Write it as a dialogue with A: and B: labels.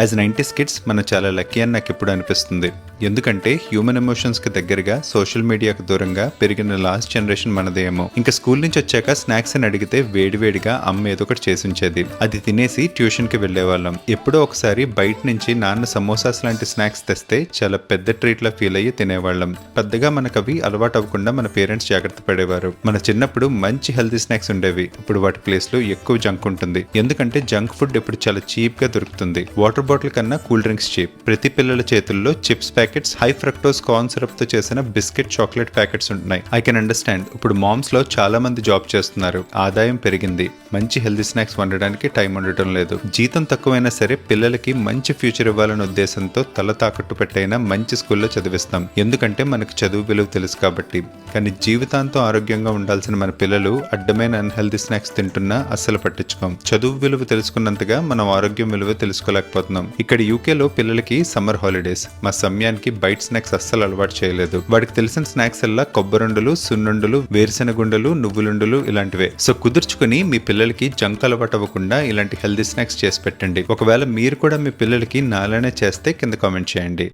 A: As nineties kids మనం చాలా lucky అని నాకు ఎప్పుడు అనిపిస్తుంది. ఎందుకంటే హ్యూమన్ ఎమోషన్స్కి దగ్గరగా సోషల్ మీడియాకు దూరంగా పెరిగిన లాస్ట్ జనరేషన్ మనదేమో. ఇంకా స్కూల్ నుంచి వచ్చాక స్నాక్స్ అని అడిగితే వేడివేడిగా అమ్మ ఏదో ఒకటి చేసి ఉంచేది. అది తినేసి ట్యూషన్కి వెళ్ళేవాళ్ళం. ఎప్పుడో ఒకసారి బయట నుంచి నాన్న సమోసాస్ లాంటి స్నాక్స్ తెస్తే చాలా పెద్ద ట్రీట్లా ఫీల్ అయ్యి తినేవాళ్ళం. పెద్దగా మనకు అవి అలవాటు అవ్వకుండా మన పేరెంట్స్ జాగ్రత్త పడేవారు. మన చిన్నప్పుడు మంచి హెల్తీ స్నాక్స్ ఉండేవి. ఇప్పుడు వాటి ప్లేస్లో ఎక్కువ జంక్ ఉంటుంది. ఎందుకంటే జంక్ ఫుడ్ ఇప్పుడు చాలా చీప్గా దొరుకుతుంది. వాటర్ బాటిల్ కన్నా కూల్ డ్రింక్స్ చీప్ ప్రతి పిల్లల చేతుల్లో chips packets high fructose corn సిరప్తో చేసిన బిస్కెట్ చాక్లెట్ ప్యాకెట్స్ ఉంటున్నాయి. I can understand. ఇప్పుడు మామ్స్లో చాలా మంది జాబ్ చేస్తున్నారు. ఆదాయం పెరిగింది. మంచి హెల్తీ స్నాక్స్ వండడానికి టైం ఉండటం లేదు. జీతం తక్కువైనా సరే పిల్లలకి మంచి ఫ్యూచర్ ఇవ్వాలనే ఉద్దేశంతో తల తాకట్టు పెట్టైనా మంచి స్కూల్లో చదివిస్తాం. ఎందుకంటే మనకు చదువు విలువ తెలుసు కాబట్టి. కానీ జీవితాంతం ఆరోగ్యంగా ఉండాల్సిన మన పిల్లలు అడ్డమైన అన్హెల్దీ స్నాక్స్ తింటున్నా అస్సలు పట్టించుకోం. చదువు విలువ తెలుసుకున్నంతగా మనం ఆరోగ్యం విలువ తెలుసుకోలేకపోతున్నాం. ఇక్కడ యూకేలో పిల్లలకి సమ్మర్ హాలిడేస్ మా సమయానికి బయట స్నాక్స్ అస్సలు అలవాటు చేయలేదు. వాడికి తెలిసిన స్నాక్స్ అల్లా కొబ్బరుండలు సున్నుండలు వేరుశెనగుండలు నువ్వులుండలు ఇలాంటివే. సో కుదుర్చుకుని మీ పిల్లలకి జంక్ అలవాటు అవ్వకుండా ఇలాంటి హెల్దీ స్నాక్స్ చేసి పెట్టండి. ఒకవేళ మీరు కూడా మీ పిల్లలకి నాలానే చేస్తే కింద కామెంట్ చేయండి.